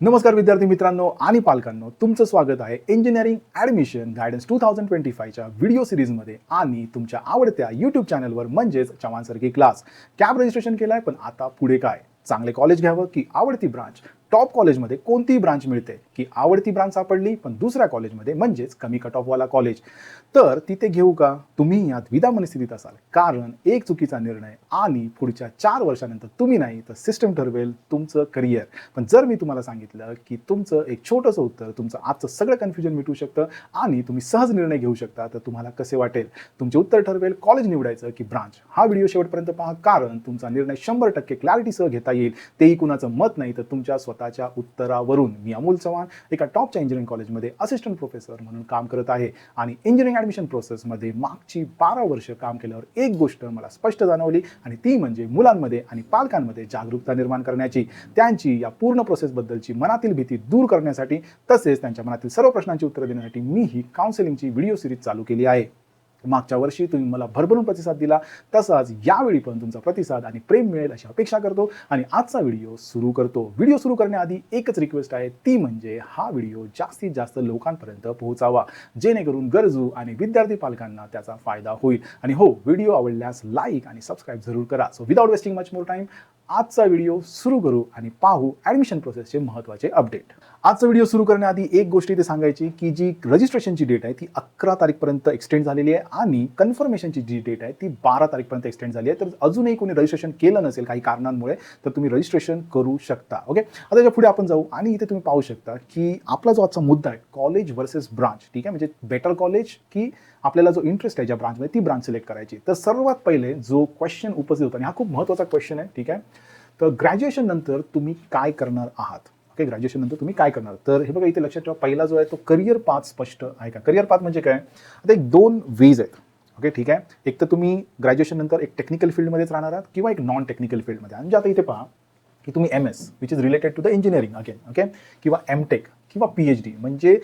नमस्कार विद्यार्थी मित्रांनो आणि पालकांनो तुमचं स्वागत आहे engineering admission guidance two thousand twenty फायच्या video सिरीजमध्ये आणि तुमच्या आवडत्या यूट्यूब चॅनलवर म्हणजेच चव्हाण सरकी क्लास कॅब रजिस्ट्रेशन केलं आहे पण आता पुढे काय? चांगले कॉलेज घ्यावं की आवडती ब्रांच टॉप कॉलेजमध्ये कोणतीही ब्रांच मिळते की आवडती ब्रांच सापडली पण दुसऱ्या कॉलेजमध्ये म्हणजेच कमी कट ऑफवाला कॉलेज तर तिथे घेऊ का? तुम्ही यात विधा मनस्थितीत असाल. कारण एक चुकीचा निर्णय आणि पुढच्या चार वर्षानंतर तुम्ही नाही तर सिस्टम ठरवेल तुमचं करिअर पण जर मी तुम्हाला सांगितलं की तुमचं एक छोटंसं उत्तर तुमचं आजचं सगळं कन्फ्युजन मिटू शकतं आणि तुम्ही सहज निर्णय घेऊ शकता तर तुम्हाला कसे वाटेल? तुमचे उत्तर ठरवेल कॉलेज निवडायचं की ब्रांच हा व्हिडिओ शेवटपर्यंत पहा कारण तुमचा निर्णय शंभर टक्के क्लॅरिटीसह घेता येईल. तेही कुणाचं मत नाही तर तुमच्या स्वतः स्वतःच्या उत्तरावरून मी अमोल चव्हाण एका टॉपच्या इंजिनिअरिंग कॉलेजमध्ये असिस्टंट प्रोफेसर म्हणून काम करत आहे आणि इंजिनिअरिंग ॲडमिशन प्रोसेसमध्ये मागची बारा वर्ष काम केल्यावर एक गोष्ट मला स्पष्ट जाणवली आणि ती म्हणजे मुलांमध्ये आणि पालकांमध्ये जागरूकता निर्माण करण्याची. त्यांची या पूर्ण प्रोसेसबद्दलची मनातील भीती दूर करण्यासाठी तसेच त्यांच्या मनातील सर्व प्रश्नांची उत्तरं देण्यासाठी मी ही काउन्सिलिंगची व्हिडिओ सिरीज चालू केली आहे. मागच्या वर्षी तुम्ही मला भरभरून प्रतिसाद दिला तसाच यावेळी पण तुमचा प्रतिसाद आणि प्रेम मिळेल अशी अपेक्षा करतो आणि आजचा व्हिडिओ सुरू करतो. व्हिडिओ सुरू करण्याआधी एकच रिक्वेस्ट आहे ती म्हणजे हा व्हिडिओ जास्तीत जास्त लोकांपर्यंत पोहोचावा. जेणेकरून गरजू आणि विद्यार्थी पालकांना त्याचा फायदा होईल. आणि हो व्हिडिओ आवडल्यास लाईक आणि सबस्क्राईब जरूर करा. So without wasting much more time आजचा व्हिडिओ सुरू करू आणि पाहू ॲडमिशन प्रोसेसचे महत्त्वाचे अपडेट आजचा व्हिडिओ सुरू करण्याआधी एक गोष्ट इथे सांगायची की जी रजिस्ट्रेशनची डेट आहे ती अकरा तारीखपर्यंत एक्सटेंड झालेली आहे आणि कन्फर्मेशनची जी डेट आहे ती बारा तारीखपर्यंत एक्सटेंड झाली आहे. तर अजूनही कोणी रजिस्ट्रेशन केलं नसेल काही कारणांमुळे तर तुम्ही रजिस्ट्रेशन करू शकता ओके आता त्याच्या पुढे आपण जाऊ आणि इथे तुम्ही पाहू शकता की आपला जो आजचा मुद्दा आहे कॉलेज वर्सेस ब्रांच ठीक आहे? म्हणजे बेटर कॉलेज की आपल्याला जो इंटरेस्ट आहे ज्या ब्रांचमध्ये ती ब्रांच सिलेक्ट करायची. तर सर्वात पहिले जो क्वेश्चन उपस्थित होता आणि हा खूप महत्त्वाचा क्वेश्चन आहे ठीक आहे? तर ग्रॅज्युएशन नंतर तुम्ही काय करणार आहात? ओके ग्रॅज्युएशन नंतर तुम्ही काय करणार? तर हे बघा इथे लक्षात ठेवा पहिला जो आहे तो करिअर पाथ स्पष्ट आहे का? करिअर पाथ म्हणजे काय? आता एक दोन वेज आहेत. ओके ठीक आहे? एक तर तुम्ही ग्रॅज्युएशन नंतर एक टेक्निकल फील्डमध्येच राहणार आहात किंवा एक नॉन टेक्निकल फील्डमध्ये आणि म्हणजे आता इथे पहा की तुम्ही M S which is related to the engineering again okay किंवा एम टेक किंवा पी एच डी म्हणजे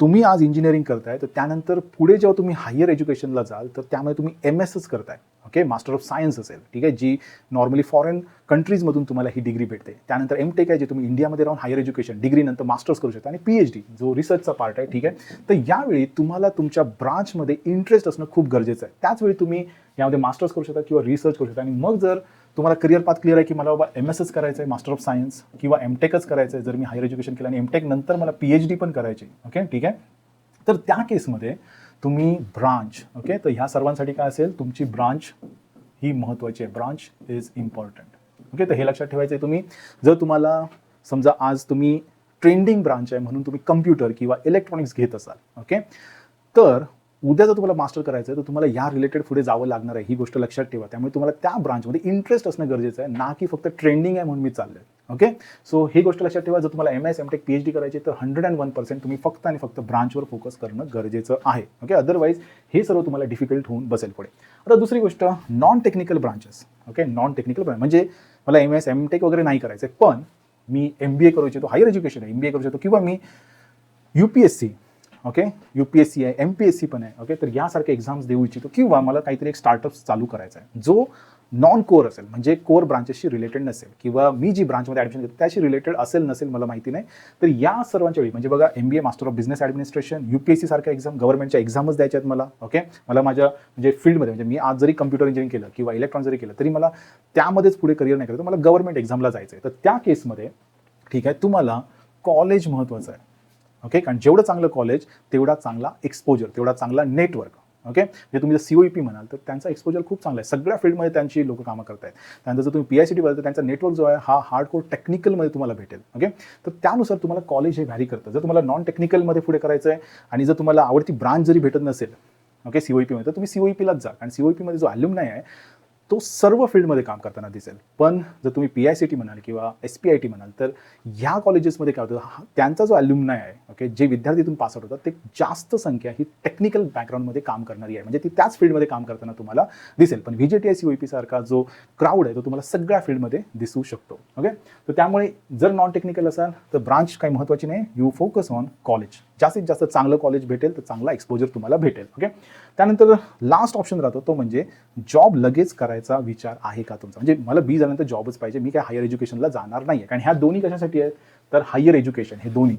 तुम्ही आज इंजिनिअरिंग करताय तर त्यानंतर पुढे जेव्हा तुम्ही हायर एज्युकेशनला जाल तर त्यामुळे तुम्ही एम एसच करताय. ओके मास्टर ऑफ सायन्स असेल. ठीक आहे? जी नॉर्मली फॉरेन कंट्रीजमधून तुम्हाला ही डिग्री भेटते. त्यानंतर एम टेक आहे जे तुम्ही इंडियामध्ये राहून हायर एज्युकेशन डिग्री नंतर मास्टर्स करू शकता. आणि पी एच डी जो रिसर्चचा पार्ट आहे ठीक आहे? तर यावेळी तुम्हाला तुमच्या ब्रांचमध्ये इंटरेस्ट असणं खूप गरजेचं आहे. त्याचवेळी तुम्ही यामध्ये मास्टर्स करू शकता किंवा रिसर्च करू शकता. आणि मग जर तुम्हाला करिअर पाथ क्लिअर आहे की मला बाबा एम एसच करायचं आहे मास्टर ऑफ सायन्स किंवा एम टेकच करायचं आहे जर मी हायर एज्युकेशन केलं आणि एम टेक नंतर मला पी एच डी पण करायची ओके ठीक आहे? तर त्या केसमध्ये तुम्ही ब्रांच ओके तर ह्या सर्वांसाठी काय असेल तुमची ब्रांच ही महत्त्वाची आहे. ब्रांच इज इम्पॉर्टंट ओके तर हे लक्षात ठेवायचं आहे तुम्ही. जर तुम्हाला समजा आज तुम्ही ट्रेंडिंग ब्रांच आहे म्हणून तुम्ही कम्प्युटर किंवा इलेक्ट्रॉनिक्स घेत असाल ओके तर उद्या जर तुम्हाला मास्टर करायचं आहे तर तुम्हाला या रिलेटेड पुढे जावं लागणार आहे ही गोष्ट लक्षात ठेवा. त्यामुळे तुम्हाला त्या ब्रांचमध्ये इंटरेस्ट असणं गरजेचं आहे ना की फक्त ट्रेंडिंग आहे म्हणून मी चाललोय. ओके सो ही गोष्ट लक्षात ठेवा जर तुम्हाला M S M tech P H D करायची तर हंड्रेड अँड वन पर्सेंट तुम्ही फक्त आणि फक्त ब्रांचवर फोकस करणं गरजेचं आहे. ओके अदरवाईज हे सर्व तुम्हाला डिफिकल्ट होऊन बसेल पुढे. आता दुसरी गोष्ट non technical branches okay non technical branch म्हणजे मला एम एस एम टेक वगैरे नाही करायचं आहे पण मी एम बी ए करू इच्छितो हायर एज्युकेशन आहे एम बी ए करू शकतो किंवा मी U P S C okay U P S C आहे एम पी एस सी पण आहे. ओके तर यासारखे एक्झाम्स देऊ इच्छितो किंवा मला काहीतरी एक स्टार्टअप चालू करायचा आहे जो नॉन कोर असेल म्हणजे कोर ब्रांचेसशी रिलेटेड नसेल किंवा मी जी ब्रांचमध्ये ॲडमिशन घेतो त्याशी रिलेटेड असेल नसेल मला माहिती नाही. तर या सर्वांच्या वेळी म्हणजे बघा M B A master of business administration U P S C सारख्या एक्झाम गव्हर्नमेंटच्या एक्झामच द्यायच्या आहेत मला. ओके मला माझ्या म्हणजे फील्डमध्ये म्हणजे मी आज जरी कम्प्युटर इंजिनिअरिंग केलं किंवा इलेक्ट्रॉन जरी केलं तरी मला त्यामध्येच पुढे करिअर नाही करायचं. मला गव्हर्नमेंट एक्झामला जायचं आहे तर त्या केसमध्ये ठीक आहे तुम्हाला कॉलेज महत्त्वाचं आहे. ओके कारण जेवढं चांगलं कॉलेज तेवढा चांगला एक्सपोजर तेवढा चांगला नेटवर्क ओके म्हणजे तुम्ही जर सीओ पी म्हणाल तर त्यांचा एक्सपोजर खूप चांगला आहे. सगळ्या फील्डमध्ये त्यांची लोक कामं करत आहेत त्यानंतर जर तुम्ही पी आय सी टी तर त्यांचा नेटवर्क जो आहे हा हार्ड कोर टेक्निकलमध्ये तुम्हाला भेटेल. ओके तर त्यानुसार तुम्हाला कॉलेज हे व्हॅरी करतं. जर तुम्हाला नॉन टेक्निकलमध्ये पुढे करायचं आहे आणि जर तुम्हाला आवडती ब्रांच जरी भेटत नसेल ओके सीओ पीमध्ये तर तुम्ही सीओ पीलाच जा. कारण सीओ पीमध्ये जो अल्युम आहे तो सर्व फील्डमध्ये काम करताना दिसेल. पण जर तुम्ही पी आय सी टी म्हणाल किंवा एस पी आय टी म्हणाल तर ह्या कॉलेजेसमध्ये काय होतं? हा- त्यांचा जो अल्युमनाय आहे ओके जे विद्यार्थीतून पास आउट होतात ते जास्त संख्या ही टेक्निकल बॅकग्राऊंडमध्ये काम करणारी आहे. म्हणजे ती त्याच फील्डमध्ये काम करताना तुम्हाला दिसेल. पण V J T I C O P सारखा जो क्राऊड आहे तो तुम्हाला सगळ्या फील्डमध्ये दिसू शकतो. ओके तर त्यामुळे जर नॉन टेक्निकल असाल तर ब्रांच काही महत्त्वाची नाही. यू फोकस ऑन कॉलेज जास्तीत जास्त चांगलं कॉलेज भेटेल तर चांगला एक्सपोजर तुम्हाला भेटेल ओके त्यानंतर लास्ट ऑप्शन राहतो तो म्हणजे जॉब लगेच करायचा विचार आहे का तुमचा? म्हणजे मला बी झाल्यानंतर जॉबच पाहिजे मी काय हायर एज्युकेशनला जाणार नाही आहे कारण ह्या दोन्ही कशासाठी आहेत? तर हायर एज्युकेशन हे दोन्ही.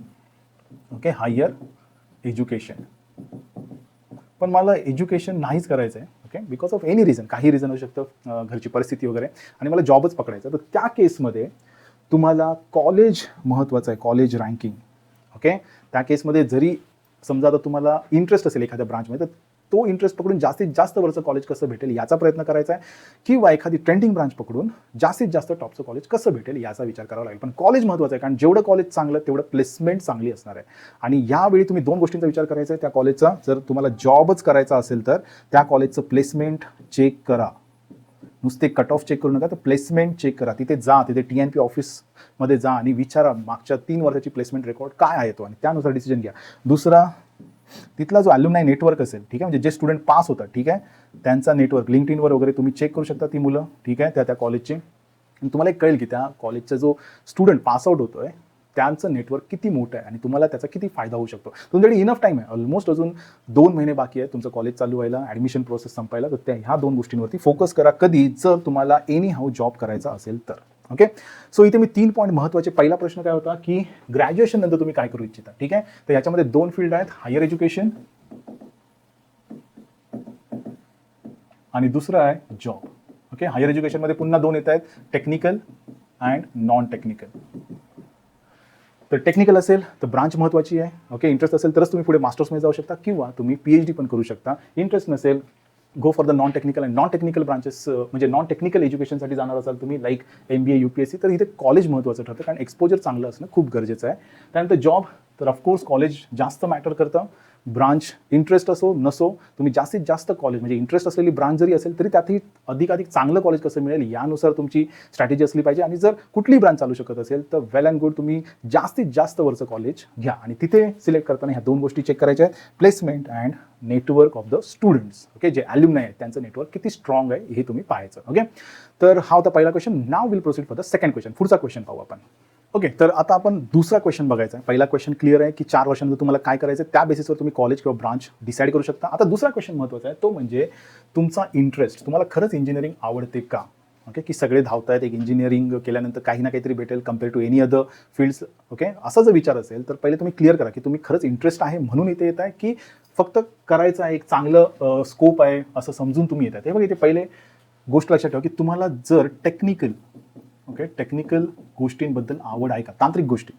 ओके हायर एज्युकेशन पण मला एज्युकेशन नाहीच करायचं आहे okay because of any reason काही रिझन असू शकतं घरची परिस्थिती वगैरे. आणि मला जॉबच पकडायचा तर त्या केसमध्ये तुम्हाला कॉलेज महत्त्वाचं आहे कॉलेज रँकिंग ओके त्या केसमध्ये जरी समजा आता तुम्हाला इंटरेस्ट असेल एखाद्या ब्रांचमध्ये तर तो इंटरेस्ट पकडून जास्तीत जास्त वरचं कॉलेज कसं भेटेल याचा प्रयत्न करायचा आहे. किंवा एखादी ट्रेंडिंग ब्रांच पकडून जास्तीत जास्त टॉपचं कॉलेज कसं भेटेल याचा विचार करावा लागेल. पण कॉलेज महत्त्वाचं आहे कारण जेवढं कॉलेज चांगलं तेवढं प्लेसमेंट चांगली असणार आहे. आणि यावेळी तुम्ही दोन गोष्टींचा विचार करायचा आहे. त्या कॉलेजचा जर तुम्हाला जॉबच करायचा असेल तर त्या कॉलेजचं प्लेसमेंट चेक करा. नुसते कट ऑफ चेक करू नका तर प्लेसमेंट चेक करा. तिथे जा तिथे टी एन पी ऑफिसमध्ये जा आणि विचारा मागच्या तीन वर्षाची प्लेसमेंट रेकॉर्ड काय आहे तो आणि त्यानुसार डिसिजन घ्या. दुसरा तिथला जो अल्युमनाय नेटवर्क असेल ठीक आहे? म्हणजे जे स्टुडंट पास होतात ठीक आहे? त्यांचा नेटवर्क लिंक इनवर वगैरे तुम्ही चेक करू शकता ती मुलं ठीक आहे? त्या त्या कॉलेजचे आणि तुम्हाला एक कळेल की त्या कॉलेजचा जो स्टुडंट पासआउट होतो आहे त्यांचं नेटवर्क किती मोठं आहे आणि तुम्हाला त्याचा किती फायदा होऊ शकतो. तुमच्याकडे इनफ टाईम आहे. ऑलमोस्ट अजून दोन महिने बाकी आहे तुमचं कॉलेज चालू व्हायला ॲडमिशन प्रोसेस संपायला. तर त्या ह्या दोन गोष्टींवरती फोकस करा. कधी जर तुम्हाला एनी हाऊ जॉब करायचा असेल तर. ओके सो इथे मी तीन पॉईंट महत्त्वाचे पहिला प्रश्न काय होता की ग्रॅज्युएशन नंतर तुम्ही काय करू इच्छिता? ठीक आहे? तर याच्यामध्ये दोन फील्ड आहेत. हायर एज्युकेशन आणि दुसरं आहे जॉब ओके हायर एज्युकेशनमध्ये पुन्हा दोन येत आहेत. टेक्निकल अँड नॉन टेक्निकल तर टेक्निकल असेल तर ब्रांच महत्त्वाची आहे. ओके इंटरेस्ट असेल तरच तुम्ही पुढे मास्टर्समध्ये जाऊ शकता किंवा तुम्ही पी एच डी पण करू शकता. इंटरेस्ट नसेल go for the non technical and non technical branches म्हणजे नॉन टेक्निकल एज्युकेशनसाठी जाणार असाल तुम्ही like M B A U P S C तर इथे कॉलेज महत्त्वाचं ठरतं. कारण एक्सपोजर चांगलं असणं खूप गरजेचं आहे. त्यानंतर जॉब तर ऑफकोर्स कॉलेज जास्त मॅटर करतं. ब्रांच इंटरेस्ट असो नसो तुम्ही जास्तीत जास्त कॉलेज म्हणजे इंटरेस्ट असलेली ब्रांच जरी असेल तरी त्यातही अधिकाधिक चांगलं कॉलेज कसं मिळेल यानुसार तुमची स्ट्रॅटेजी असली पाहिजे. आणि जर कुठली ब्रांच चालू शकत असेल तर वेल अँड गुड तुम्ही जास्तीत जास्त वरचं कॉलेज घ्या. आणि तिथे सिलेक्ट करताना ह्या दोन गोष्टी चेक करायच्या आहेत. Placement and network of the students okay जे ॲल्युमनाय आहेत त्यांचं नेटवर्क किती स्ट्रॉंग आहे हे तुम्ही पाहायचं. ओके तर हा होता पहिला question now will proceed for the second question पुढचा क्वेश्चन पाहू आपण. ओके तर आता आपण दुसरा क्वेश्चन बघायचा आहे. पहिला क्वेश्चन क्लिअर आहे की चार वर्षांनंतर तुम्हाला काय करायचं त्या बेसिसवर तुम्ही कॉलेज किंवा ब्रांच डिसाईड करू शकता. आता दुसरा क्वेश्चन महत्त्वाचा आहे. तो म्हणजे तुमचा इंटरेस्ट तुम्हाला खरंच इंजिनिअरिंग आवडते का? ओके की सगळे धावतायत एक इंजिनिअरिंग केल्यानंतर काही ना काहीतरी भेटेल compare to any other fields okay असा जर विचार असेल तर पहिले तुम्ही क्लिअर करा की तुम्ही खरंच इंटरेस्ट आहे म्हणून इथे येत आहे की फक्त करायचं आहे एक चांगलं स्कोप आहे असं समजून तुम्ही येत आहे. हे बघा इथे पहिले गोष्ट लक्षात ठेवा की तुम्हाला जर टेक्निकल ओके टेक्निकल गोष्टींबद्दल आवड आहे का? तांत्रिक गोष्टी.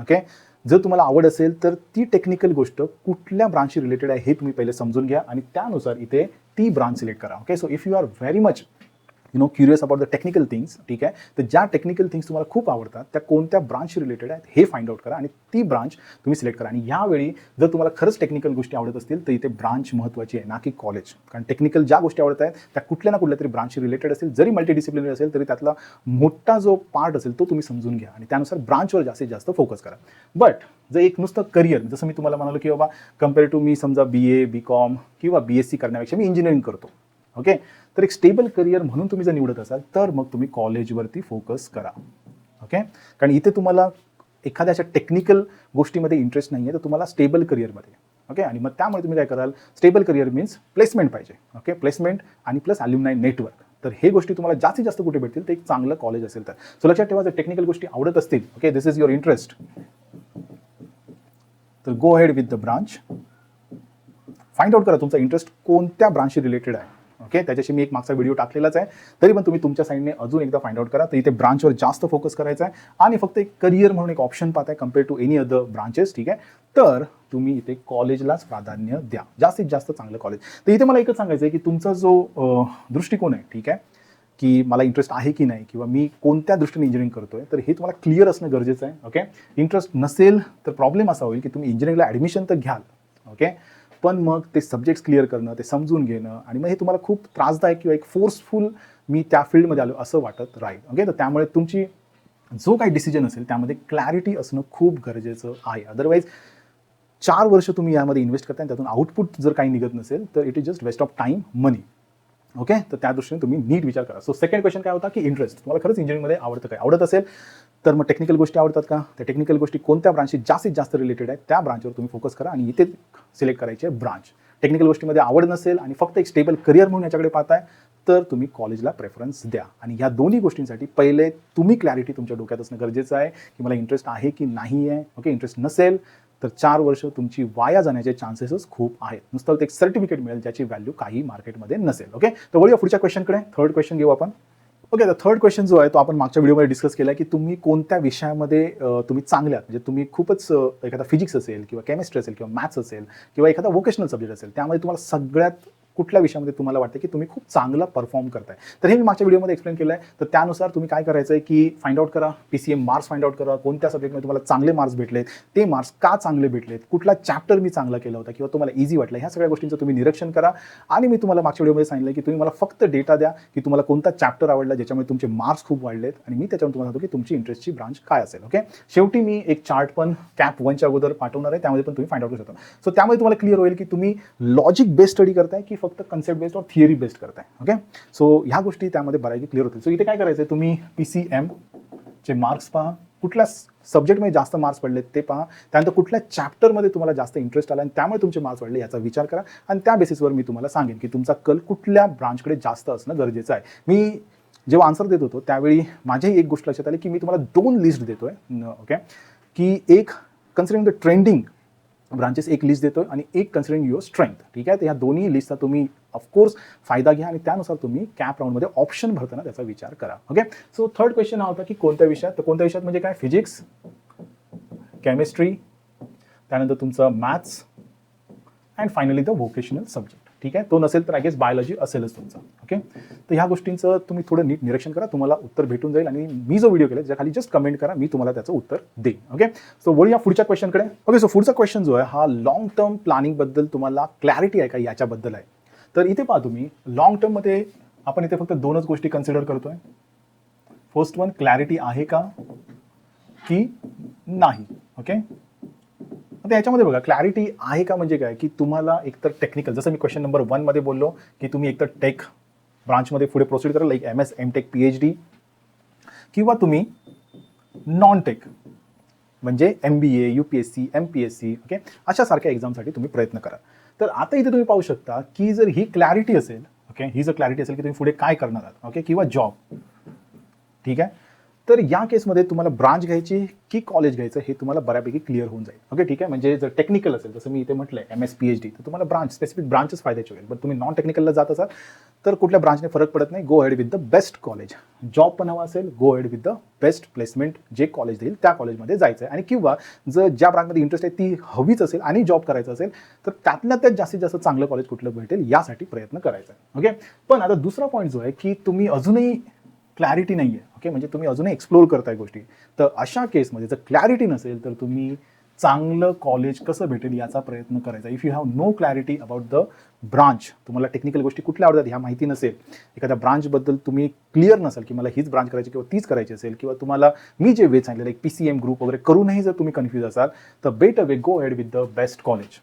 ओके जर तुम्हाला आवड असेल तर ती टेक्निकल गोष्ट कुठल्या ब्रांचशी रिलेटेड आहे हे तुम्ही पहिले समजून घ्या आणि त्यानुसार इथे ती ब्रांच सिलेक्ट करा. Okay so if you are very much you know curious about the technical things ठीक आहे? तर ज्या टेक्निकल थिंग्स तुम्हाला खूप आवडतात त्या कोणत्या ब्रांचशी रिलेटेड आहेत हे फाइंड आउट करा आणि ती ब्रांच तुम्ही सिलेक्ट करा. आणि यावेळी जर तुम्हाला खरंच टेक्निकल गोष्टी आवडत असतील तर इथे ब्रांच महत्त्वाची आहे ना की कॉलेज कारण टेक्निकल ज्या गोष्टी आवडत आहेत त्या कुठल्या ना कुठल्या तरी ब्रांचशी रिलेटेड असेल जरी मल्टीडिसिप्लिनरी असेल तरी त्यातला मोठा जो पार्ट असेल तो तुम्ही समजून घ्या. आणि त्यानुसार ब्रांचवर जास्तीत जास्त फोकस करा. बट जर एक नुसतं करिअर जसं मी तुम्हाला म्हणालो की बाबा कंपेअर टू मी समजा बी ए बी कॉम किंवा बी एस सी करण्यापेक्षा मी इंजिनिअरिंग करतो. ओके तर एक स्टेबल करिअर म्हणून तुम्ही जर निवडत असाल तर मग तुम्ही कॉलेजवरती फोकस करा. ओके कारण इथे तुम्हाला एखाद्या अशा टेक्निकल गोष्टीमध्ये इंटरेस्ट नाही आहे तर तुम्हाला स्टेबल करिअरमध्ये ओके आणि मग त्यामुळे तुम्ही काय कराल? स्टेबल करिअर मीन्स प्लेसमेंट पाहिजे. ओके प्लेसमेंट आणि प्लस अल्युमनाय नेटवर्क तर हे गोष्टी तुम्हाला जास्तीत जास्त कुठे भेटतील? तर एक चांगलं कॉलेज असेल तर. सो लक्षात ठेवा जर टेक्निकल गोष्टी आवडत असतील okay this is your interest तर go head with the branch find out करा तुमचा इंटरेस्ट कोणत्या ब्रांचशी रिलेटेड आहे. ओके त्याच्याशी मी एक मागचा व्हिडिओ टाकलेलाच आहे. तरी पण तुम्ही तुमच्या साईडने अजून एकदा फाइंड आउट करा. तर इथे ब्रांचवर जास्त फोकस करायचा आहे. आणि फक्त एक करिअर म्हणून एक ऑप्शन पाहताय compare to any other branches ठीक आहे? तर तुम्ही इथे कॉलेजलाच प्राधान्य द्या. जास्तीत जास्त चांगलं कॉलेज तर इथे मला एकच सांगायचं आहे की तुमचा जो दृष्टिकोन आहे ठीक आहे? की मला इंटरेस्ट आहे की नाही किंवा मी कोणत्या दृष्टीने इंजिनिअरिंग करतोय तर हे तुम्हाला क्लिअर असणं गरजेचं आहे ओके इंटरेस्ट नसेल तर प्रॉब्लेम असा होईल की तुम्ही इंजिनिअरिंगला ॲडमिशन तर घ्याल ओके पण मग ते सब्जेक्ट्स क्लिअर करणं ते समजून घेणं आणि मग हे तुम्हाला खूप त्रासदायक किंवा एक फोर्सफुल मी त्या फील्डमध्ये आलो असं वाटत राहील. ओके तर त्यामुळे तुमची जो काही डिसिजन असेल त्यामध्ये क्लॅरिटी असणं खूप गरजेचं आहे. अदरवाईज चार वर्ष तुम्ही यामध्ये इन्व्हेस्ट करताय आणि त्यातून आउटपुट जर काही निघत नसेल तर it is just waste of time money okay तर त्या दृष्टीने तुम्ही नीट विचार करा. सो सेकंड क्वेश्चन काय होता की इंटरेस्ट तुम्हाला खरंच इंजिनिअरिंगमध्ये आवडतं काय? आवडत असेल तर मग टेक्निकल गोष्टी आवडतात का? त्या टेक्निकल गोष्टी कोणत्या ब्रांचशी जास्तीत जास्त रिलेटेड आहेत त्या ब्रांचवर तुम्ही फोकस करा आणि इथे सिलेक्ट करायचे ब्रांच टेक्निकल गोष्टीमध्ये आवड नसेल आणि फक्त एक स्टेबल करिअर म्हणून याच्याकडे पाहताय तर तुम्ही कॉलेजला प्रेफरन्स द्या. आणि ह्या दोन्ही गोष्टींसाठी पहिले तुम्ही क्लॅरिटी तुमच्या डोक्यात असणं गरजेचं आहे की मला इंटरेस्ट आहे की नाही आहे ओके इंटरेस्ट नसेल तर चार वर्ष तुमची वाया जाण्याचे चान्सेसच खूप आहेत. नुसतं एक सर्टिफिकेट मिळेल ज्याची व्हॅल्यू काही मार्केटमध्ये नसेल. ओके तर वळूया पुढच्या क्वेश्चनकडे थर्ड क्वेश्चन घेऊ आपण. ओके आता थर्ड क्वेश्चन जो आहे तो आपण मागच्या व्हिडिओमध्ये डिस्कस केला की तुम्ही कोणत्या विषयामध्ये तुम्ही चांगल्यात म्हणजे तुम्ही खूपच एखादा फिजिक्स असेल किंवा केमिस्ट्री असेल किंवा मॅथ्स असेल किंवा एखादा वोकेशनल सब्जेक्ट असेल त्यामध्ये तुम्हाला सगळ्यात कुठल्या विषयामध्ये तुम्हाला वाटतं की तुम्ही खूप चांगला परफॉर्म करताय? तर हे मी मागच्या व्हिडिओमध्ये एक्सप्लेन केलं आहे तर त्यानुसार तुम्ही काय करायचं आहे की फाइंड आउट करा P C M marks find out करा कोणत्या सब्जेक्टमध्ये तुम्हाला चांगले मार्क्स भेटलेत ते मार्क्स का चांगले भेटलेत कुठला चॅप्टर मी चांगला केला होता किंवा तुम्हाला इझी वाटलं ह्या सगळ्या गोष्टींचं तुम्ही निरीक्षण करा. आणि मी तुम्हाला मागच्या व्हिडिओमध्ये सांगितलं की तुम्ही मला फक्त डेटा द्या की तुम्हाला कोणता चॅप्टर आवडला ज्याच्यामुळे तुमचे मार्क्स खूप वाढलेत. आणि मी त्याच्यावर तुम्हाला सांगतो की तुमची इंटरेस्टची ब्रांच काय असेल ओके शेवटी मी एक चार्ट पण कॅप वनच्या अगोदर पाठवणार आहे. त्यामध्ये पण तुम्ही फाइंड आउट करू शकता. सो त्यामध्ये तुम्हाला क्लिअर होईल की तुम्ही लॉजिक बेस्ड स्टडी करताय की फक्त फक्त कन्सेप्ट बेस्ड और थिअरी बेस्ड करताय ओके सो ह्या गोष्टी त्यामध्ये बऱ्यापैकी क्लिअर होतील. सो इथे काय करायचं आहे तुम्ही पी सी एम चे मार्क्स पहा. कुठल्या सब्जेक्टमध्ये जास्त मार्क्स पडले ते पहा. त्यानंतर कुठल्या चॅप्टरमध्ये तुम्हाला जास्त इंटरेस्ट आला आणि त्यामुळे तुमचे मार्क्स वाढले याचा विचार करा. आणि त्या बेसिसवर मी तुम्हाला सांगेन की तुमचा कल कुठल्या ब्रांचकडे जास्त असणं गरजेचं आहे. मी जेव्हा आन्सर देत होतो त्यावेळी माझ्याही एक गोष्ट लक्षात आली की मी तुम्हाला दोन लिस्ट देतोय ओके की एक कन्सिडरिंग द ट्रेंडिंग ब्रांचेस एक लिस्ट देतोय आणि एक कन्सिडरिंग युअर स्ट्रेंथ ठीक आहे? तर ह्या दोन्ही लिस्टचा तुम्ही ऑफकोर्स फायदा घ्या आणि त्यानुसार तुम्ही कॅप राऊंडमध्ये ऑप्शन भरताना त्याचा विचार करा. ओके सो थर्ड क्वेश्चन हा होता की कोणत्या विषयात? तर कोणत्या विषयात म्हणजे काय? फिजिक्स केमिस्ट्री त्यानंतर तुमचं maths and finally the vocational subject ठीक आहे? तो नसेल तर आय गेस बायोलॉजी असेलच तुमचा. ओके तर ह्या गोष्टींचं तुम्ही थोडं नीट निरीक्षण करा. तुम्हाला उत्तर भेटून जाईल आणि मी जो व्हिडिओ केला त्याच्याखाली जस्ट कमेंट करा मी तुम्हाला त्याचं उत्तर देईन. ओके सो वळूया पुढच्या क्वेश्चनकडे ओके सो पुढचा क्वेश्चन जो आहे हा लॉंग टर्म प्लॅनिंगबद्दल तुम्हाला क्लॅरिटी आहे का? याच्याबद्दल आहे. तर इथे पहा तुम्ही लॉंग टर्ममध्ये आपण इथे फक्त दोनच गोष्टी कन्सिडर करतोय. फर्स्ट वन क्लॅरिटी आहे का? की नाही? ओके आता याच्यामध्ये बघा क्लॅरिटी आहे का म्हणजे काय? की तुम्हाला एकतर टेक्निकल जसं मी क्वेश्चन नंबर वनमध्ये बोललो की तुम्ही एकतर टेक ब्रांचमध्ये पुढे प्रोसीड करा like M S M tech P H D किंवा तुम्ही नॉन टेक म्हणजे M B A U P S C M P S C okay अशा सारख्या एक्झामसाठी तुम्ही प्रयत्न करा. तर आता इथे तुम्ही पाहू शकता की जर ही क्लॅरिटी असेल ओके ही जर क्लॅरिटी असेल की तुम्ही पुढे काय करणार आहात ओके किंवा जॉब ठीक आहे? तर या केसमध्ये तुम्हाला ब्रांच घ्यायची की कॉलेज घ्यायचं हे तुम्हाला बऱ्यापैकी क्लिअर होऊन जाईल. ओके ठीक आहे? म्हणजे जर टेक्निकल असेल जसं मी इथे म्हटलं M S P H D तर तुम्हाला ब्रांच स्पेसिफिक ब्रांचच फायद्याचे होईल. पण तुम्ही नॉन टेक्निकलला जात असाल तर कुठल्या ब्रांचने फरक पडत नाही. Go ahead with the best college job पण हवा असेल go ahead with the best placement जे कॉलेज देईल त्या कॉलेजमध्ये जायचं आहे आणि किंवा जर ज्या ब्रांचमध्ये इंटरेस्ट आहे ती हवीच असेल आणि जॉब करायचा असेल तर त्यातल्या त्यात जास्तीत जास्त चांगलं कॉलेज कुठलं भेटेल यासाठी प्रयत्न करायचा आहे. ओके पण आता दुसरा पॉईंट जो आहे की तुम्ही अजूनही क्लॅरिटी नाही आहे ओके म्हणजे तुम्ही अजूनही एक्सप्लोर करताय गोष्टी. तर अशा केसमध्ये जर क्लॅरिटी नसेल तर तुम्ही चांगलं कॉलेज कसं भेटेल याचा प्रयत्न करायचा. If you have no clarity about the branch तुम्हाला टेक्निकल गोष्टी कुठल्या आवडतात ह्या माहिती नसेल. एखाद्या ब्रांचबद्दल तुम्ही क्लिअर नसाल की मला हीच ब्रांच करायची किंवा तीच करायची असेल किंवा तुम्हाला मी जे वे सांगितलं एक पी सी एम ग्रुप वगैरे करूनही जर तुम्ही कन्फ्यूज असाल तर best way go ahead with the best college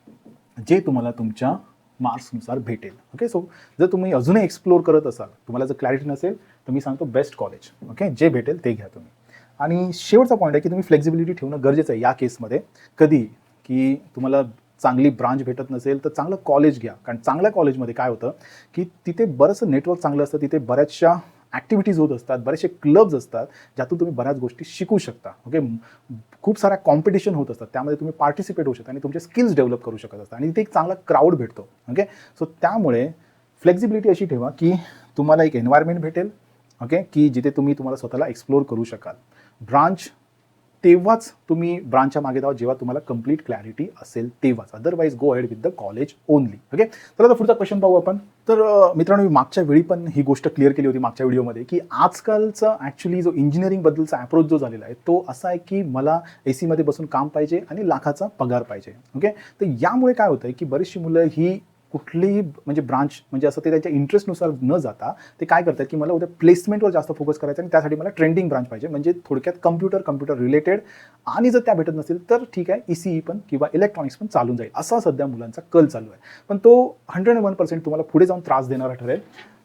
जे तुम्हाला तुमच्या मार्क्सनुसार भेटेल. ओके सो जर तुम्ही अजूनही एक्सप्लोर करत असाल तुम्हाला जर क्लॅरिटी नसेल तर मी सांगतो बेस्ट कॉलेज ओके जे भेटेल ते घ्या तुम्ही. आणि शेवटचा पॉईंट आहे की तुम्ही फ्लेक्झिबिलिटी ठेवणं गरजेचं आहे या केसमध्ये कधी की तुम्हाला चांगली ब्रांच भेटत नसेल तर चांगलं कॉलेज घ्या. कारण चांगल्या कॉलेजमध्ये काय होतं की तिथे बरंचसं नेटवर्क चांगलं असतं तिथे बऱ्याचशा ॲक्टिव्हिटीज होत असतात बरेचसे क्लब्स असतात ज्यातून तुम्ही बऱ्याच गोष्टी शिकू शकता. ओके खूप साऱ्या कॉम्पिटिशन होत असतात. त्यामध्ये तुम्ही पार्टिसिपेट होऊ शकता आणि तुमचे स्किल्स डेव्हलप करू शकत असता. आणि तिथे एक चांगला क्राऊड भेटतो. ओके सो त्यामुळे फ्लेक्झिबिलिटी अशी ठेवा की तुम्हाला एक एन्व्हायरमेंट भेटेल ओके की जिथे तुम्ही तुम्हाला स्वतःला एक्सप्लोर करू शकाल. ब्रांच तेव्हाच तुम्ही ब्रांचच्या मागे जावा जेव्हा तुम्हाला कंप्लीट क्लॅरिटी असेल तेव्हाच. Otherwise go ahead with the college only okay तर आता पुढचा क्वेश्चन पाहू आपण. तर मित्रांनो मी मागच्या वेळी पण ही गोष्ट क्लिअर केली होती मागच्या व्हिडिओमध्ये की आजकालचा ॲक्च्युली जो इंजिनिअरिंगबद्दलचा अप्रोच जो झालेला आहे तो असा आहे की मला ए सीमध्ये बसून काम पाहिजे आणि लाखाचा पगार पाहिजे. ओके तर यामुळे काय होतं आहे की बरीचशी मुलं ही कुठलीही म्हणजे ब्रांच म्हणजे असं ते त्यांच्या इंटरेस्टनुसार न जाता ते काय करतात की मला उद्या प्लेसमेंटवर जास्त फोकस करायचं आणि त्यासाठी मला ट्रेंडिंग ब्रांच पाहिजे. म्हणजे थोडक्यात कम्प्युटर कम्प्युटर रिलेटेड आणि जर त्या भेटत नसेल तर ठीक आहे ई सी ई पण किंवा इलेक्ट्रॉनिक्स पण चालून जाईल. असा सध्या मुलांचा कल चालू आहे. पण तो हंड्रेड वन पर्सेंट तुम्हाला पुढे जाऊन त्रास देणारा ठरेल.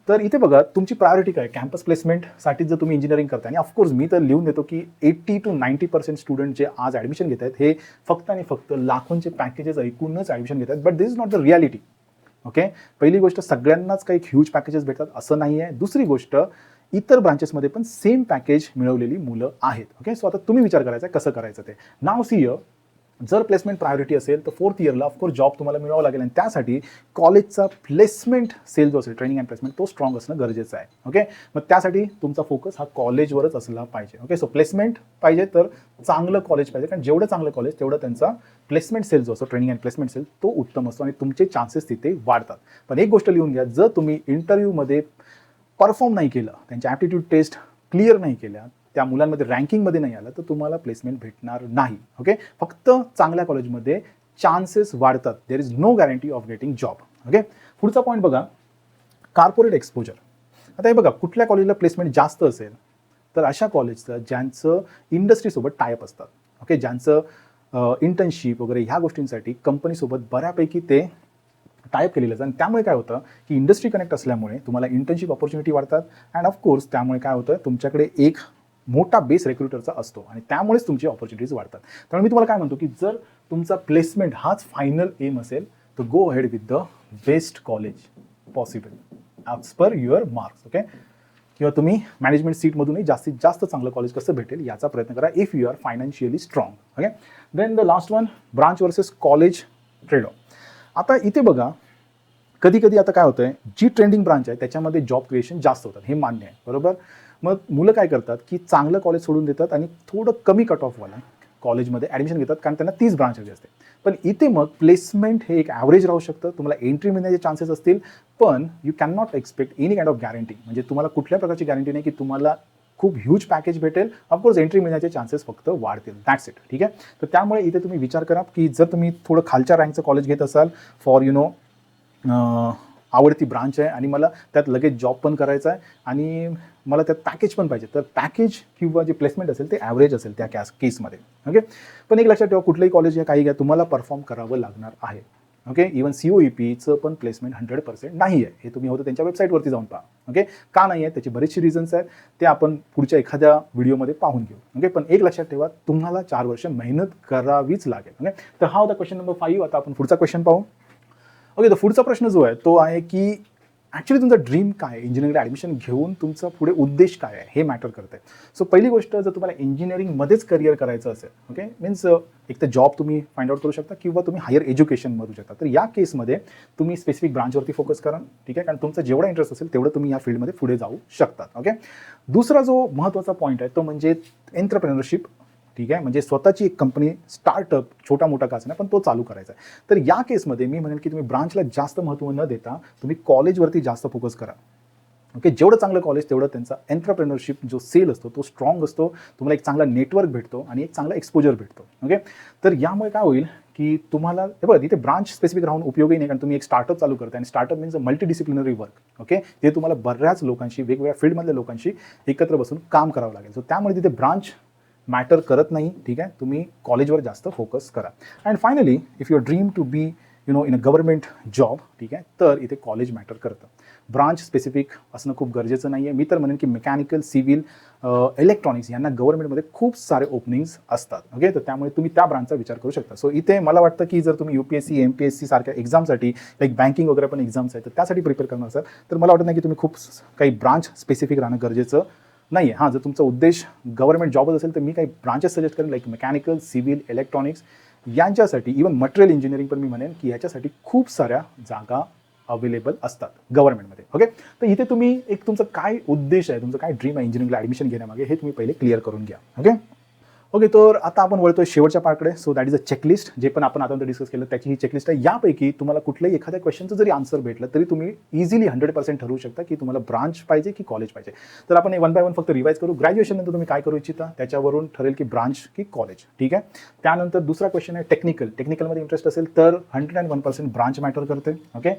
तर इथे बघा तुमची प्रायोरिटी काय कॅम्पस प्लेसमेंटसाठी जर तुम्ही इंजिनिअरिंग करताय आणि ऑफकोर्स मी तर लिहून देतो की eighty two ninety percent student जे आज ॲडमिशन घेत आहेत हे फक्त आणि फक्त लाखोंचे पॅकेजेस ऐकूनच ॲडमिशन घेत आहेत but this is not the reality okay पहिली गोष्ट सगळ्यांनाच काही ह्यूज पॅकेजेस भेटतात असं नाही आहे दुसरी गोष्ट इतर ब्रांचेसमध्ये पण सेम पॅकेज मिळवलेली मुलं आहेत. ओके सो आता तुम्ही विचार करायचा कसं करायचं ते? नाव सी जर प्लेसमेंट प्रायोरिटी असेल तर फोर्थ इयरला ऑफकोर्स जॉब तुम्हाला मिळावं लागेल. आणि त्यासाठी कॉलेजचा प्लेसमेंट सेल जो असेल ट्रेनिंग अँड प्लेसमेंट तो स्ट्रॉंग असणं गरजेचं आहे. ओके मग त्यासाठी तुमचा फोकस हा कॉलेजवरच असला पाहिजे. ओके सो प्लेसमेंट पाहिजे तर चांगलं कॉलेज पाहिजे. कारण जेवढं चांगलं कॉलेज तेवढं त्यांचा प्लेसमेंट सेल जो असतो ट्रेनिंग अँड प्लेसमेंट सेल तो उत्तम असतो आणि तुमचे चान्सेस तिथे वाढतात. पण एक गोष्ट लिहून घ्या जर तुम्ही इंटरव्ह्यूमध्ये परफॉर्म नाही केलं त्यांच्या ॲप्टिट्यूड टेस्ट क्लिअर नाही केल्या त्या मुलांमध्ये रँकिंगमध्ये नाही आलं तर तुम्हाला प्लेसमेंट भेटणार नाही. ओके फक्त चांगल्या कॉलेजमध्ये चान्सेस वाढतात. There is no guarantee of getting job okay पुढचा पॉईंट बघा. कार्पोरेट एक्सपोजर आता हे बघा कुठल्या कॉलेजला प्लेसमेंट जास्त असेल तर अशा कॉलेजचं ज्यांचं इंडस्ट्रीसोबत टायअप असतात. ओके ज्यांचं इंटर्नशिप वगैरे ह्या गोष्टींसाठी कंपनीसोबत बऱ्यापैकी ते टायप केलेलं जातं आणि त्यामुळे काय होतं की इंडस्ट्री कनेक्ट असल्यामुळे तुम्हाला इंटर्नशिप ऑपॉर्च्युनिटी वाढतात. अँड ऑफकोर्स त्यामुळे काय होतं तुमच्याकडे एक मोठा बेस रेक्रुटरचा असतो आणि त्यामुळेच तुमची ऑपॉर्च्युनिटीज वाढतात. त्यामुळे मी तुम्हाला काय म्हणतो की जर तुमचा प्लेसमेंट हाच फायनल एम असेल तर go ahead with the best college possible as per your marks okay किंवा तुम्ही मॅनेजमेंट सीटमधूनही जास्तीत जास्त चांगलं कॉलेज कसं भेटेल याचा प्रयत्न करा if you are financially strong okay then the last one branch versus college trade आता इथे बघा कधी कधी आता काय होतंय जी ट्रेंडिंग ब्रांच आहे त्याच्यामध्ये जॉब क्रिएशन जास्त होतात हे मान्य आहे बरोबर? मग मुलं काय करतात की चांगलं कॉलेज सोडून देतात आणि थोडं कमी कट ऑफवाला कॉलेजमध्ये ॲडमिशन घेतात कारण त्यांना तीच ब्रांच हवी असते. पण इथे मग प्लेसमेंट हे एक ॲव्हरेज राहू शकतं. तुम्हाला एंट्री मिळण्याचे चान्सेस असतील पण you can not expect any kind of guarantee म्हणजे तुम्हाला कुठल्या प्रकारची गॅरंटी नाही की तुम्हाला खूप ह्यूज पॅकेज भेटेल. ऑफकोर्स एंट्री मिळण्याचे चान्सेस फक्त वाढतील. दॅट्स इट ठीक आहे? तर त्यामुळे इथे तुम्ही विचार करा की जर तुम्ही थोडं खालच्या रँकचं कॉलेज घेत असाल फॉर यु नो आवडती ब्रांच आहे आणि मला त्यात लगेच जॉब पण करायचा आहे आणि मला त्यात पॅकेज पण पाहिजे. तर पॅकेज किंवा जे प्लेसमेंट असेल ते ॲव्हरेज असेल त्या कॅस केसमध्ये ओके पण एक लक्षात ठेवा कुठलंही कॉलेज या काही घ्या तुम्हाला परफॉर्म करावं लागणार आहे. Okay even C O E पीचं पण प्लेसमेंट हंड्रेड पर्सेंट नाही आहे. हे तुम्ही होतं त्यांच्या वेबसाईटवरती जाऊन पहा. ओके का नाही आहे? त्याची बरीचशी रिझन्स आहेत. ते आपण पुढच्या एखाद्या व्हिडिओमध्ये पाहून घेऊ. ओके पण एक लक्षात ठेवा तुम्हाला चार वर्ष मेहनत करावीच लागेल. ओके तर हा होता क्वेश्चन नंबर फाईव्ह आता आपण पुढचा क्वेश्चन पाहू. ओके तर पुढचा प्रश्न जो आहे तो आहे की ॲक्च्युली तुमचा ड्रीम काय आहे? ॲडमिशन घेऊन तुमचा पुढे उद्देश काय आहे? हे मॅटर करते सो पहिली गोष्ट जर तुम्हाला इंजिनिअरिंगमध्येच करिअर करायचं असेल ओके मीन्स uh, एक तर जॉब तुम्ही फाइंड आउट करू शकता किंवा तुम्ही हायर एज्युकेशन मधू शकता. तर या केसमध्ये तुम्ही स्पेसिफिक ब्रांचवरती फोकस करा ठीक आहे? कारण तुमचा जेवढा इंटरेस्ट असेल तेवढं तुम्ही या फील्डमध्ये पुढे जाऊ शकतात ओके दुसरा जो महत्त्वाचा पॉईंट आहे तो म्हणजे एंटरप्रेनरशिप ठीक आहे? म्हणजे स्वतःची एक कंपनी स्टार्टअप छोटा मोठा का नाही पण तो चालू करायचा आहे. तर या केसमध्ये मी म्हणेन की तुम्ही ब्रांचला जास्त महत्त्व न देता तुम्ही कॉलेजवरती जास्त फोकस करा. ओके जेवढं चांगलं कॉलेज तेवढं त्यांचा एंटरप्रेनरशिप जो सेल असतो तो स्ट्रॉंग असतो. तुम्हाला एक चांगला नेटवर्क भेटतो आणि एक चांगला एक्सपोजर भेटतो. ओके तर यामुळे काय होईल की तुम्हाला हे बघा इथे ब्रांच स्पेसिफिक राहून उपयोगही नाही कारण तुम्ही एक स्टार्टअप चालू करता आणि startup means multi disciplinary work okay ते तुम्हाला बऱ्याच लोकांशी वेगवेगळ्या फील्डमधल्या लोकांशी एकत्र बसून काम करावं लागेल. सो त्यामुळे तिथे ब्रांच मॅटर करत नाही ठीक आहे? तुम्ही कॉलेजवर जास्त फोकस करा. And finally if your dream to be you know in a government job ठीक आहे? तर इथे कॉलेज मॅटर करतं. ब्रांच स्पेसिफिक असणं खूप गरजेचं नाही आहे मी तर म्हणेन की मेकॅनिकल सिव्हिल इलेक्ट्रॉनिक्स यांना गव्हर्नमेंटमध्ये खूप सारे ओपनिंग्स असतात. ओके तर त्यामुळे तुम्ही त्या ब्रांचचा विचार करू शकता. सो इथे मला वाटतं की जर तुम्ही U P S C M P S C सारख्या एक्झामसाठी लाईक बँकिंग वगैरे पण एक्झाम्स आहेत तर त्यासाठी प्रिपेअर करणार असाल तर मला वाटत नाही की तुम्ही खूप काही ब्रांच स्पेसिफिक राहणं गरजेचं नाही आहे हां जर तुमचा उद्देश गव्हर्नमेंट जॉबच असेल तर मी काही ब्रांचेस सजेस्ट करेन लाईक मेकॅनिकल सिव्हिल इलेक्ट्रॉनिक्स यांच्यासाठी इवन मटेरियल इंजिनिअरिंग पण मी म्हणेन की याच्यासाठी खूप साऱ्या जागा अवेलेबल असतात गव्हर्नमेंटमध्ये ओके तर इथे तुम्ही एक तुमचं काय उद्देश आहे तुमचं काय ड्रीम आहे इंजिनिअरिंगला ॲडमिशन घेण्यामागे हे तुम्ही पहिले क्लिअर करून घ्या. ओके ओके तर आता आपण वळतोय शेवटच्या पार्टकडे so that is a checklist जे पण आपण आता डिस्कस केलं त्याची ही चेकलिस्ट आहे. यापैकी तुम्हाला कुठल्याही एखाद्या क्वेश्चनचं जरी आन्सर भेटलं तरी तुम्ही इझिली हंड्रेड पर्सेंट ठरवू शकता की तुम्हाला ब्रांच पाहिजे की कॉलेज पाहिजे. तर आपण वन बाय वन फक्त रिवाईज करू. ग्रॅज्युएशन नंतर तुम्ही काय करू इच्छिता? त्याच्यावरून ठरेल की ब्रांच की कॉलेज ठीक आहे? त्यानंतर दुसरा क्वेश्चन आहे टेक्निकल टेक्निकलमध्ये इंटरेस्ट असेल तर hundred and one percent branch matter करते. ओके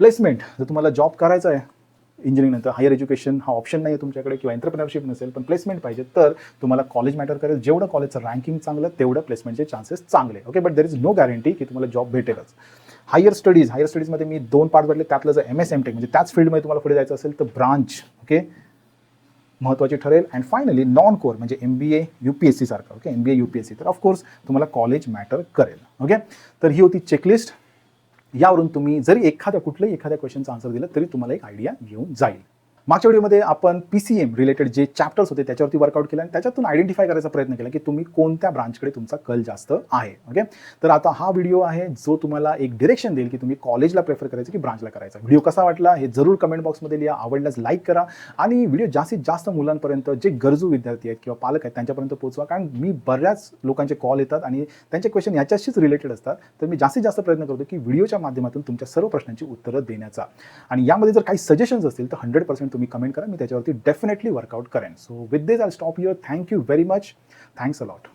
प्लेसमेंट जर तुम्हाला जॉब करायचा आहे इंजिनिअरिंगनंतर हायर एज्युकेशन हा ऑप्शन नाही आहे तुमच्याकडे किंवा एंटरप्रिनरशिप नसेल पण प्लेसमेंट पाहिजे तर तुम्हाला कॉलेज मॅटर करेल. जेवढं कॉलेजचं रँकिंग चांगलं तेवढं प्लेसमेंटचे चान्सेस चांगले. Okay but there is no guarantee की तुम्हाला जॉब भेटेलच. हायर स्टडीज हायर स्टडीजमध्ये मी दोन पार्ट भेटले त्यातलं जर एम एस एम टेक म्हणजे त्याच फील्डमध्ये तुम्हाला पुढे जायचं असेल तर ब्रांच ओके महत्त्वाची ठरेल. अँड फायनली नॉन कोर म्हणजे M B A U P S C सारखं okay M B A U P S C तर ऑफकोर्स तुम्हाला कॉलेज मॅटर करेल. ओके तर ही होती चेकलिस्ट यावरून तुम्ही जरी एखाद्या कुठल्याही एखाद्या क्वेश्चनचा आन्सर दिलं तरी तुम्हाला एक आयडिया येऊन जाईल. मागच्या व्हिडिओमध्ये आपण पी सी एम रिलेटेड जे चॅप्टर्स होते त्याच्यावरती वर्कआउट केलं आणि त्याच्यातून आयडेंटिफाय करायचा प्रयत्न केला की तुम्ही कोणत्या ब्रांचकडे तुमचा कल जास्त आहे ओके तर आता हा व्हिडिओ आहे जो तुम्हाला एक डिरेक्शन देईल की तुम्ही कॉलेजला प्रेफर करायचं की ब्रांचला करायचा. व्हिडिओ कसा वाटला हे जरूर कमेंट बॉक्समध्ये लिहा आवडल्यास लाईक करा आणि व्हिडिओ जास्तीत जास्त मुलांपर्यंत जे गरजू विद्यार्थी आहेत किंवा पालक आहेत त्यांच्यापर्यंत पोहोचवा. कारण मी बऱ्याच लोकांचे कॉल येतात आणि त्यांचे क्वेश्चन याच्याशीच रिलेटेड असतात. तर मी जास्तीत जास्त प्रयत्न करतो की व्हिडिओच्या माध्यमातून तुमच्या सर्व प्रश्नांची उत्तरं देण्याचा. आणि यामध्ये जर काही सजेशन्स असतील तर हंड्रेड पर्सेंट तुम्ही कमेंट करा. मी त्याच्यावरती डेफिनेटली वर्कआउट करेन. So with this I stop your thank you very much thanks a lot